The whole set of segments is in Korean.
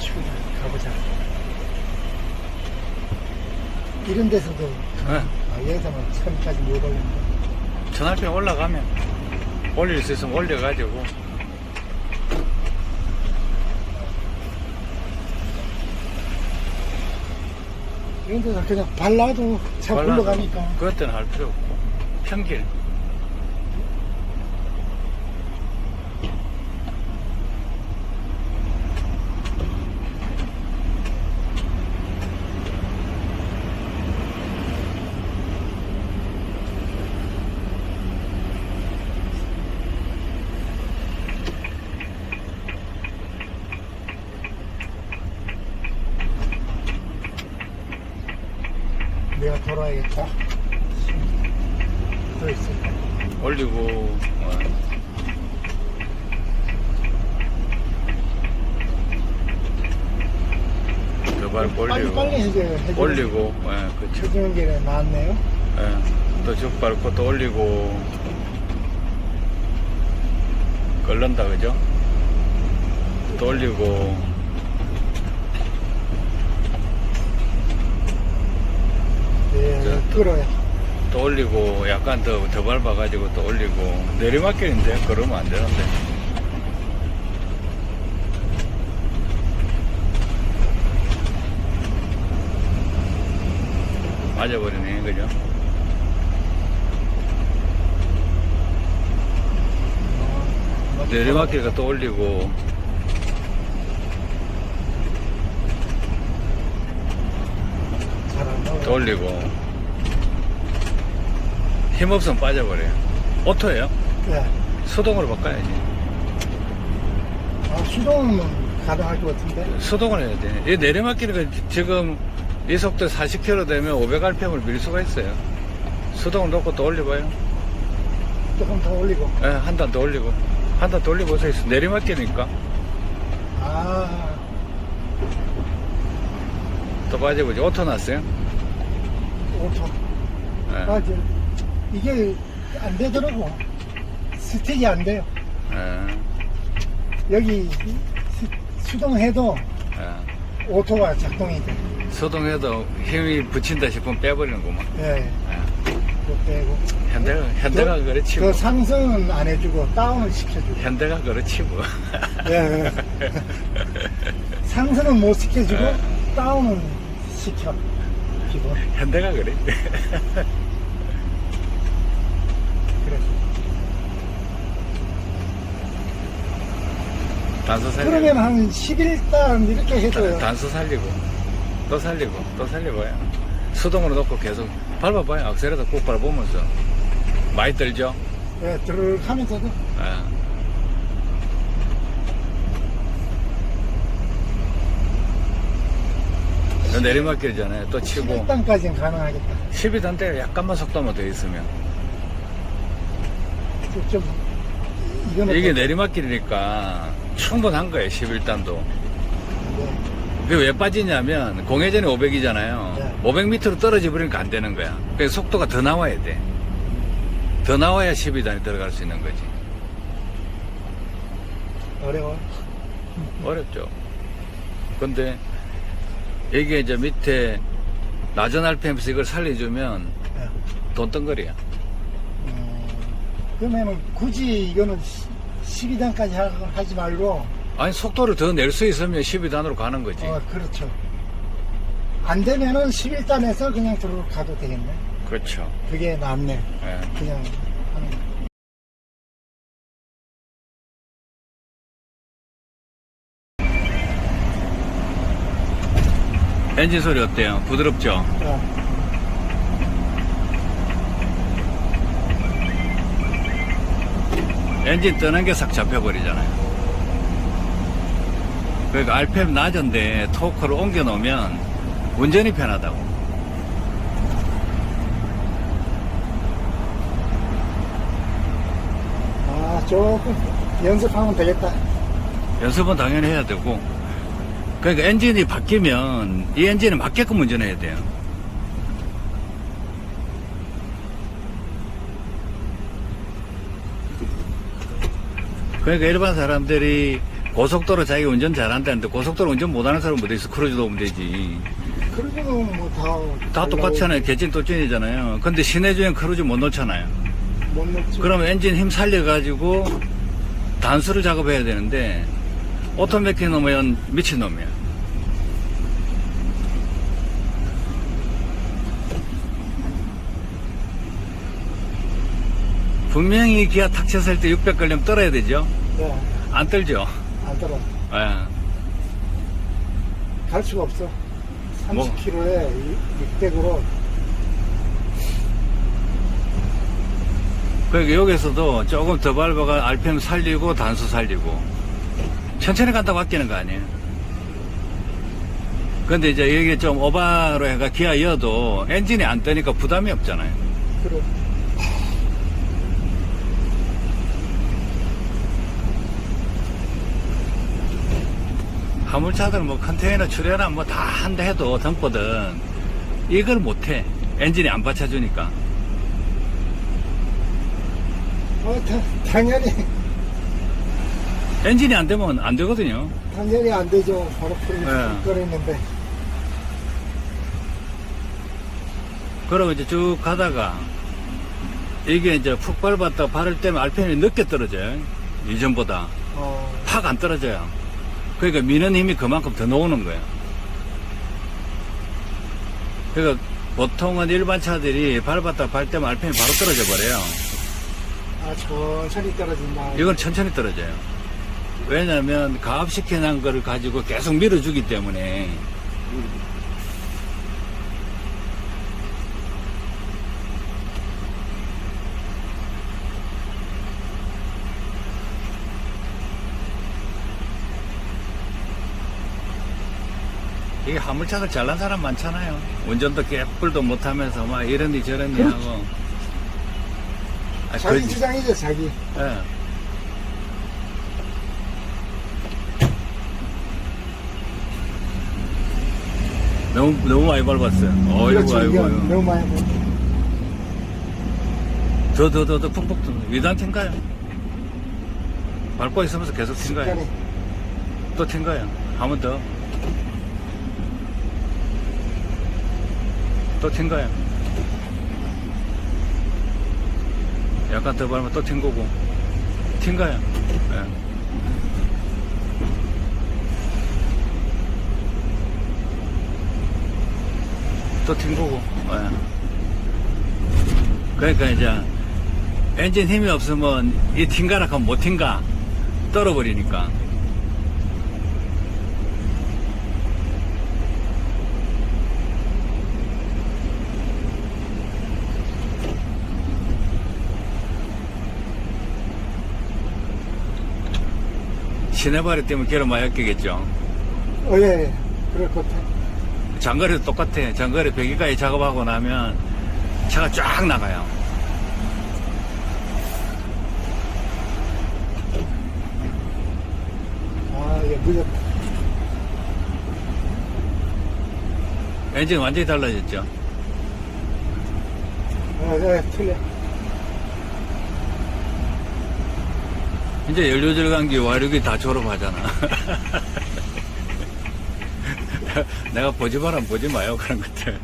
치고. 가보자. 이런 데서도 네. 아, 여기서는 천까지 못 올린다. 전화편 올라가면 올릴 수 있으면 올려가지고 이런 데서 그냥 발라도 차 발라도 굴러가니까. 그것 때는 할 필요 없고 평길 또 있을까? 올리고 어, 더발 빨리 올리고 빨리 해줘요. 해줘요. 올리고 예, 그쵸 해주는 게 낫네요. 예, 또 죽 밟고 또 올리고 끓는다 그죠? 또 올리고 예, 자, 끌어야. 또 올리고 약간 더, 더 밟아가지고 또 올리고 내리막길인데 그러면 안 되는데 맞아버리네 그죠? 내리막길가 또 올리고. 또 올리고 힘없으면 빠져버려요 오토예요? 예. 수동으로 바꿔야지 아, 수동은 가능할 것 같은데. 수동을 해야 돼. 이 내리막길은 지금 이 속도 40km 되면 500rpm을 밀 수가 있어요. 수동을 놓고 또 올려봐요. 조금 더 올리고. 예, 한 단 더 올리고. 한 단 더 올려보세요. 내리막길이니까. 아, 또 빠져보지. 오토 났어요? 5초. 예, 아, 이제 이게 안 되더라고. 스틱이 안 돼요. 예, 여기 수- 수동해도 예. 오토가 작동이 돼. 수동해도 힘이 붙인다 싶으면 빼버리는구만. 예, 예. 그거 빼고. 현대가, 현대가 그- 그렇지 그 뭐. 상승은 안 해주고 다운을 시켜주고. 현대가 그렇지 뭐. 예. 상승은 못 시켜주고 예. 다운은 시켜. 기본. 현대가 그래. 그래서. 단수 살리고. 그러면 한 11단 이렇게 해줘요. 단수 살리고. 또 살리고. 또 살려봐요. 수동으로 놓고 계속 밟아봐요. 악셀에다 꾹 밟아보면서. 많이 떨죠? 예, 드르륵 하면서도 예. 요 내리막길이잖아요. 또 치고 11단까지는 가능하겠다. 12단대 약간만 속도만 더 있으면 좀, 좀 이거는 이게 좀- 내리막길이니까 충분한 거예요. 11단도. 네. 왜 빠지냐면 공회전이 500이잖아요. 네. 500m로 떨어져 버리니까 안 되는 거야. 그래서 속도가 더 나와야 돼. 더 나와야 12단이 들어갈 수 있는 거지. 어려워. 어렵죠. 근데 이게 이제 밑에 낮은 RPM에서 이걸 살려주면 예. 돈덩거리야. 음, 그러면은 굳이 이거는 12단까지 하 지 말고, 아니 속도를 더 낼 수 있으면 12단으로 가는 거지. 어, 그렇죠. 안 되면은 11단에서 그냥 들어 가도 되겠네. 그렇죠. 그게 낫네. 예. 그냥 하는 거. 엔진 소리 어때요? 부드럽죠? 어, 엔진 뜨는 게 싹 잡혀버리잖아요. 그러니까 RPM 낮은데 토크를 옮겨 놓으면 운전이 편하다고. 아, 조금 연습하면 되겠다. 연습은 당연히 해야 되고. 그러니까 엔진이 바뀌면 이 엔진에 맞게끔 운전해야 돼요. 그러니까 일반 사람들이 고속도로 자기 운전 잘한다는데 고속도로 운전 못하는 사람은 어디 있어 크루즈도 오면 되지. 그리고 뭐다 다 똑같잖아요. 개진 또찐이잖아요. 근데 시내 주행 크루즈 못 놓잖아요. 못 넣죠. 그러면 엔진 힘 살려가지고 단수를 작업해야 되는데 오토매틱 놓으면 미친놈이야. 분명히 기아 탁 쳤을 때 600 걸리면 떨어야 되죠? 네, 안 떨죠? 안 떨어. 예. 갈 수가 없어. 뭐? 30km에 600으로 그러니까 여기서도 조금 더 밟아가 RPM 살리고 단수 살리고 천천히 간다고 아끼는 거 아니에요. 근데 이제 이게 좀 오바로 해가 기아 이어도 엔진이 안 뜨니까 부담이 없잖아요. 그래. 화물차들 뭐 컨테이너 출연하 뭐다 한다 해도 등거든 이걸 못해. 엔진이 안 받쳐주니까. 어, 다- 당연히 엔진이 안 되면 안 되거든요. 당연히 안 되죠. 바로 네. 그랬는데 그러고 이제 쭉 가다가 이게 이제 푹 밟았다 바를 때면 RPM이 늦게 떨어져요. 이전보다. 어, 팍 안 떨어져요. 그러니까 미는 힘이 그만큼 더 나오는 거예요. 그러니까 보통은 일반 차들이 밟았다 발 때면 RPM이 바로 떨어져 버려요. 아 천천히 떨어진다. 이건 천천히 떨어져요. 왜냐하면 가압시켜놓은 거를 가지고 계속 밀어주기 때문에 이게 화물차들 잘난 사람 많잖아요. 운전도 개뿔도 못하면서 막 이러니 저러니. 하고. 아, 자기 그- 주장이죠 자기. 예. 너무 너무 많이 밟았어요. 어이구 그렇죠. 이게 아이고. 너무 많이 보- 더더더더 푹푹 위단 튄가요? 밟고 있으면서 계속? 습관이. 또 튄가요? 한 번 더. 또 튄가요? 약간 더 밟으면 또 튄 거고. 튄가요? 예. 또튄 거고. 예. 그러니까 이제 엔진 힘이 없으면 이 튄가라 하면 못 튄가 떨어버리니까 시내발이 때문에 많이 아끼겠죠 어, 예, 예. 그럴 것 같아. 장거리도 똑같아 장거리 배기까지 작업하고 나면 차가 쫙 나가요 아, 예, 늦었다. 엔진 완전히 달라졌죠 어, 예, 틀려. 이제 연료절감기 와류기 다 졸업하잖아. 내가 보지 마라 보지 마요 그런 것들.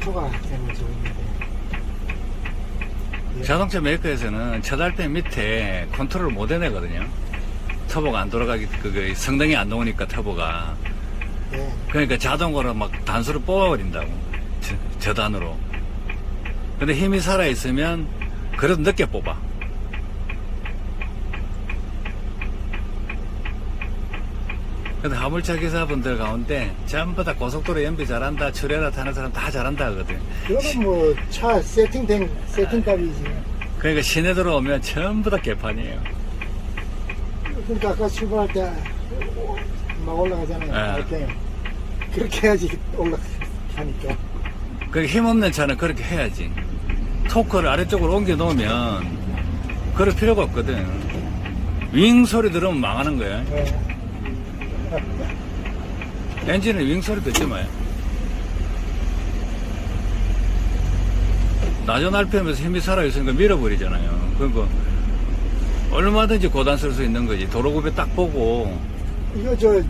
오토가 되면 좋은데. 예. 자동차 메이커에서는 첫알펜 밑에 컨트롤을 못 해내거든요. 터보가 안 돌아가기 그 성능이 안 나오니까 터보가 예. 그러니까 자동으로 막 단수를 뽑아버린다고 저, 저단으로. 근데 힘이 살아 있으면 그래도 늦게 뽑아. 근데 화물차 기사분들 가운데 전부 다 고속도로 연비 잘한다, 출애라 타는 사람 다 잘한다 하거든. 그거는 뭐, 차 세팅된, 세팅값이지. 그러니까 시내 들어오면 전부 다 개판이에요. 그러니까 아까 출발할 때, 막 올라가잖아요. 예. 이렇게. 그렇게 해야지 올라가니까. 그 힘없는 차는 그렇게 해야지. 토크를 아래쪽으로 옮겨 놓으면 그럴 필요가 없거든. 윙 소리 들으면 망하는 거야. 예. 엔진은 윙 소리 듣지 마요. 낮은 RPM에서 힘이 살아있으니까 밀어버리잖아요. 그러니까 얼마든지 고단쓸 수 있는 거지. 도로급에 딱 보고. 이거 저,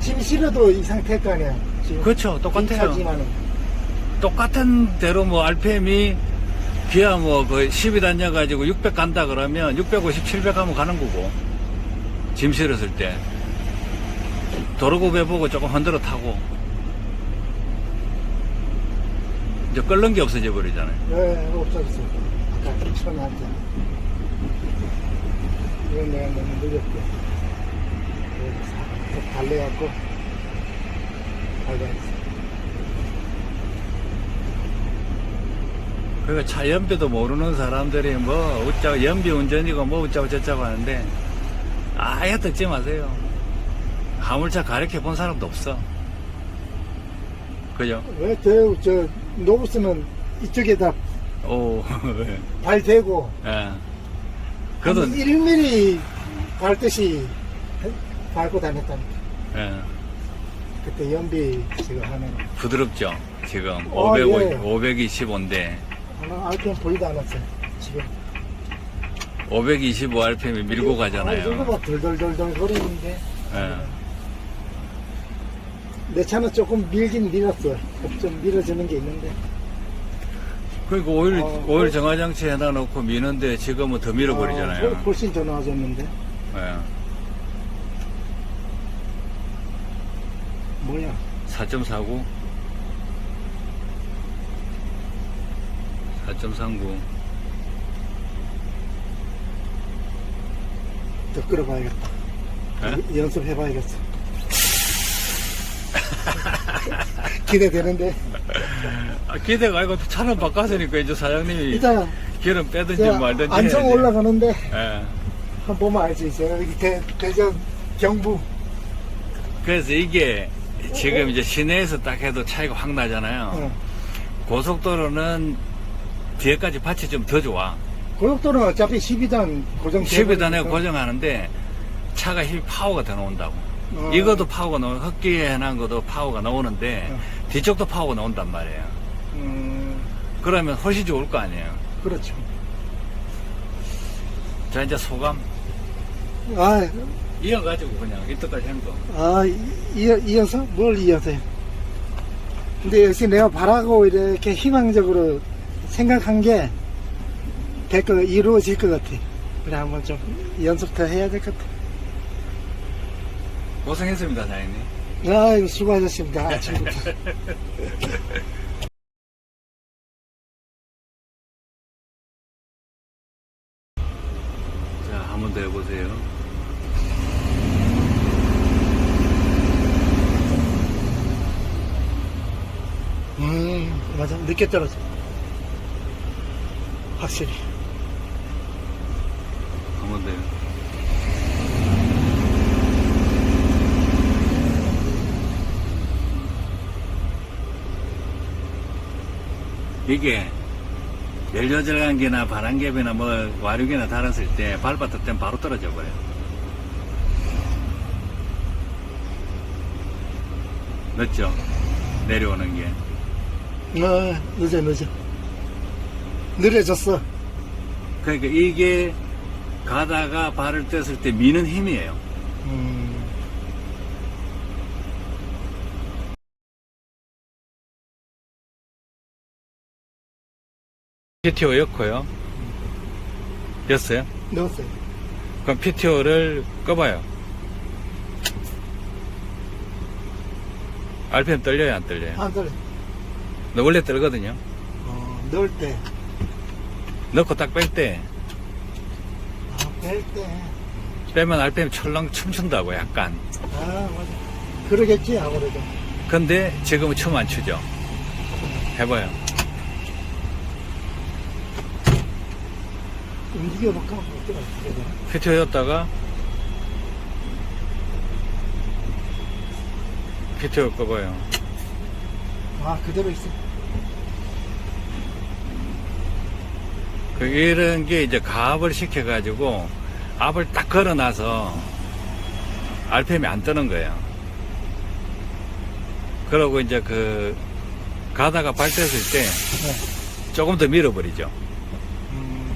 짐 실어도 이 상태일 거 아니야. 지금. 그렇죠. 똑같아요. 차지만은. 똑같은 대로 뭐 RPM이 기아 뭐 거의 10이 다녀가지고 600 간다 그러면 650, 700 하면 가는 거고. 짐 실었을 때. 도로급에 보고 조금 흔들어 타고. 이제 끓는 게 없어져 버리잖아요. 예, 없어졌어. 아까 처음에 한 잔. 이건 내가 너무 늦었고. 좀 달래갖고. 달려있어. 그러니까 차 연비도 모르는 사람들이 뭐 웃자고 연비 운전이고 뭐 웃자고 저자고 하는데 아예 듣지 마세요. 화물차 가르쳐 본 사람도 없어. 그죠? 왜, 저, 저, 노브스는 이쪽에다 오, 발 대고, 예. 그래도, 한 1mm 밟듯이 밟고 다녔다니까. 예. 그때 연비 지금 하는 부드럽죠? 지금 어, 500, 예. 525인데 하나 RPM 보이도 않았어요. 지금. 525 RPM이 밀고 아, 이거 가잖아요. 막 덜덜덜덜 거리는데. 예. 내 차는 조금 밀긴 밀었어. 좀 밀어주는 게 있는데. 그러니까 오일, 어, 오일 어. 정화장치 해놔 놓고 미는데 지금은 더 밀어버리잖아요. 아, 훨씬 더 나아졌는데. 예. 뭐야. 4.49 4.39 더 끌어봐야겠다. 예? 연습해봐야겠어. 기대되는데. 아, 기대가 아니고 차는 바꿨으니까 이제 사장님이 일단, 기름 빼든지 제가 말든지 안성. 올라가는데, 예. 한번 보면 알수 있어요. 여기 대, 대전, 경부. 그래서 이게 지금 이제 시내에서 딱 해도 차이가 확 나잖아요 어. 고속도로는 뒤에까지 받치 좀더 좋아 고속도로는 어차피 12단 고정. 12단에 고정하는데 차가 힘 파워가 더 나온다고 어. 이것도 파워가 나오는 흡기에 해놓은 것도 파워가 나오는데 어. 뒤쪽도 파워가 나온단 말이에요 음, 그러면 훨씬 좋을 거 아니에요. 그렇죠. 자, 이제 소감. 아, 이어가지고 그냥 이때까지 한 거. 아, 이어, 이어서? 뭘 이어서요? 근데 역시 내가 바라고 이렇게 희망적으로 생각한 게, 될 거, 이루어질 것 같아. 그래, 한번 좀 연습 더 해야 될 것 같아. 고생했습니다, 사장님. 아이고, 수고하셨습니다. 아침부터. 자, 한 번 더 해보세요. 음, 맞아. 늦게 떨어져. 확실히. 더요. 이게 연료절감기나 바람개비나 뭐 와류기나 달았을 때 밟았을 땐 바로 떨어져 버려요. 늦죠? 내려오는 게. 아, 늦어, 늦어. 느려졌어. 그러니까 이게 가다가 발을 뗐을 때 미는 힘이에요. 음, PTO 였고요. 였어요? 넣었어요. 그럼 PTO를 꺼봐요. RPM 떨려요, 안 떨려요? 안. 너 원래 떨거든요. 어, 넣을 때. 넣고 딱 뺄 때, 아, 뺄 때. 빼면 RPM 철렁 춤춘다고, 약간. 아, 맞아. 그러겠지, 아무래도. 근데 지금은 춤 안 추죠. 해봐요. 움직여볼까? 어때요? PTO였다가, PTO 거고요. 아, 그대로 있어. 그 이런 게 이제 가압을 시켜가지고 압을 딱 걸어놔서 RPM이 안 뜨는 거예요. 그러고 이제 그 가다가 발됐을 때 네. 조금 더 밀어버리죠. 음,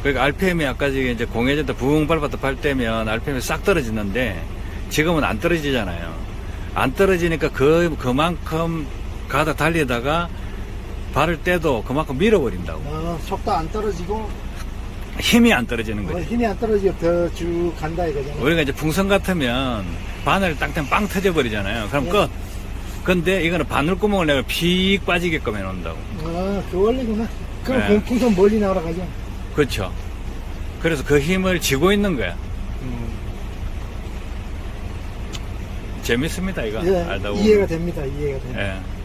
그러니까 RPM이 아까 이제 공회전 때붕 밟았다 발 때면 RPM이 싹 떨어지는데 지금은 안 떨어지잖아요. 안 떨어지니까 그, 그만큼 가다 달리다가 발을 떼도 그만큼 밀어버린다고. 어, 속도 안 떨어지고, 힘이 안 떨어지는 어, 거죠. 힘이 안 떨어지고 더 쭉 간다 이거잖아. 우리가 이제 풍선 같으면 바늘을 딱 대면 빵 터져버리잖아요. 그럼 네. 끝. 근데 이거는 바늘구멍을 내가 픽 빠지게끔 해놓는다고. 아, 그 원리구나. 그럼 네. 공풍선 멀리 나오라 가죠. 그렇죠. 그래서 그 힘을 쥐고 있는 거야. 음, 재밌습니다, 이거. 예, 알다 보면. 이해가 됩니다. 이해가 됩니다. 예.